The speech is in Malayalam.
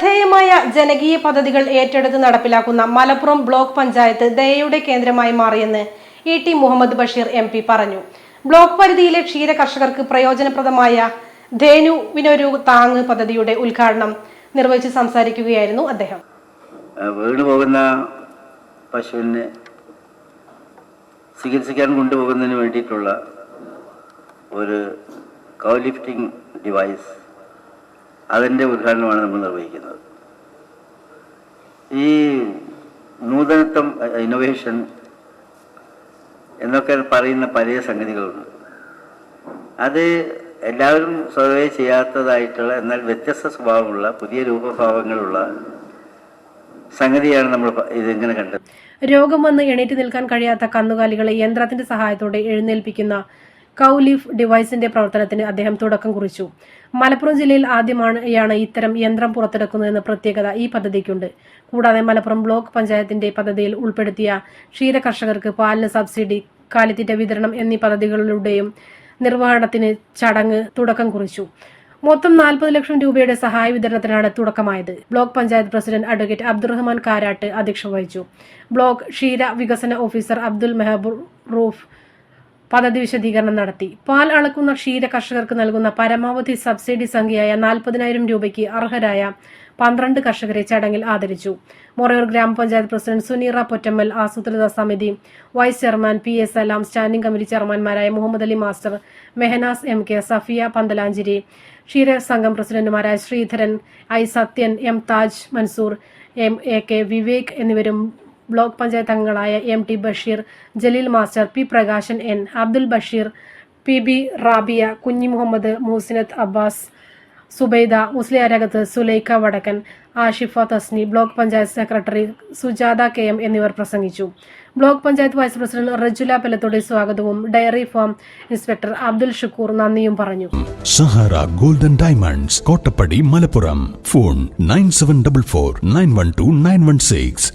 ശ്രദ്ധേയമായ ജനകീയ പദ്ധതികൾ ഏറ്റെടുത്ത് നടപ്പിലാക്കുന്ന മലപ്പുറം ബ്ലോക്ക് പഞ്ചായത്ത് ദയയുടെ കേന്ദ്രമായി മാറിയെന്ന് E T Muhammad Basheer M P പറഞ്ഞു. ബ്ലോക്ക് പരിധിയിലെ ക്ഷീര കർഷകർക്ക് പ്രയോജനപ്രദമായ ധേനുവിനൊരു താങ് പദ്ധതിയുടെ ഉദ്ഘാടനം നിർവഹിച്ച് സംസാരിക്കുകയായിരുന്നു അദ്ദേഹം. വീണ് പോകുന്ന പശുവിനെ ചികിത്സിക്കാൻ കൊണ്ടുപോകുന്നതിന് വേണ്ടിയിട്ടുള്ള ഒരു കൗ ലിഫ്റ്റിംഗ് ഡിവൈസ് അതിന്റെ ഉദ്ഘാടനമാണ് നമ്മൾ നിർവഹിക്കുന്നത്. ഈ നൂതനത്വം ഇന്നോവേഷൻ എന്നൊക്കെ പറയുന്ന പല സംഗതികളുണ്ട്. അത് എല്ലാവരും സ്വതവേ ചെയ്യാത്തതായിട്ടുള്ള എന്നാൽ വ്യത്യസ്ത സ്വഭാവമുള്ള പുതിയ രൂപഭാവങ്ങളുള്ള സംഗതിയാണ് നമ്മൾ ഇതെങ്ങനെ കണ്ടത്. രോഗം വന്ന് എണീറ്റ് നിൽക്കാൻ കഴിയാത്ത കന്നുകാലികളെ യന്ത്രത്തിന്റെ സഹായത്തോടെ എഴുന്നേൽപ്പിക്കുന്ന കൗലീഫ് ഡിവൈസിന്റെ പ്രവർത്തനത്തിന് അദ്ദേഹം തുടക്കം കുറിച്ചു. മലപ്പുറം ജില്ലയിൽ ആദ്യമാണ് ഇത്തരം യന്ത്രം പുറത്തെടുക്കുന്നതെന്ന പ്രത്യേകത ഈ പദ്ധതിക്കുണ്ട്. കൂടാതെ മലപ്പുറം ബ്ലോക്ക് പഞ്ചായത്തിന്റെ പദ്ധതിയിൽ ഉൾപ്പെടുത്തിയ ക്ഷീര കർഷകർക്ക് പാലിന് സബ്സിഡി കാലിത്തീറ്റ വിതരണം എന്നീ പദ്ധതികളിലൂടെയും നിർവഹണത്തിന് ചടങ്ങ് തുടക്കം കുറിച്ചു. മൊത്തം നാൽപ്പത് ലക്ഷം രൂപയുടെ സഹായ വിതരണത്തിനാണ് തുടക്കമായത്. Block panchayat president advocate Abdurahman Karat അധ്യക്ഷത വഹിച്ചു. ബ്ലോക്ക് ക്ഷീര വികസന ഓഫീസർ അബ്ദുൽ മെഹബൂർ റൂഫ് പദ്ധതി വിശദീകരണം നടത്തി. പാൽ അളക്കുന്ന ക്ഷീര കർഷകർക്ക് നൽകുന്ന പരമാവധി സബ്സിഡി സംഖ്യയായ നാൽപ്പതിനായിരം രൂപയ്ക്ക് അർഹരായ പന്ത്രണ്ട് കർഷകരെ ചടങ്ങിൽ ആദരിച്ചു. മൊറയൂർ ഗ്രാമപഞ്ചായത്ത് പ്രസിഡന്റ് സുനീറ പൊറ്റമ്മൽ ആസൂത്രിത സമിതി vice chairman P S Salam standing committee ചെയർമാൻമാരായ Muhammad Ali master Mehnas M K Safiya Panthalanchery ക്ഷീര സംഘം പ്രസിഡന്റുമാരായ Sreedharan I Sathyan M Taj Mansoor M A K Vivek എന്നിവരും ബ്ലോക്ക് പഞ്ചായത്ത് അംഗങ്ങളായ M T Basheer Jaleel master P Prakashan N Abdul Basheer P B Rabiya Kunhi Muhammad Moosinath Abbas Subaida Musliyarakath Sulaikha Vadakkan Ashifa Thasni block panchayat secretary Sujatha K M എന്നിവർ പ്രസംഗിച്ചു. Block panchayat vice president Rajula പെലത്തോടെ സ്വാഗതവും dairy farm inspector Abdul Shukoor നന്ദിയും പറഞ്ഞു. Sahara golden diamonds Kottappadi Malappuram. Phone nine seven double four nine one two nine one six.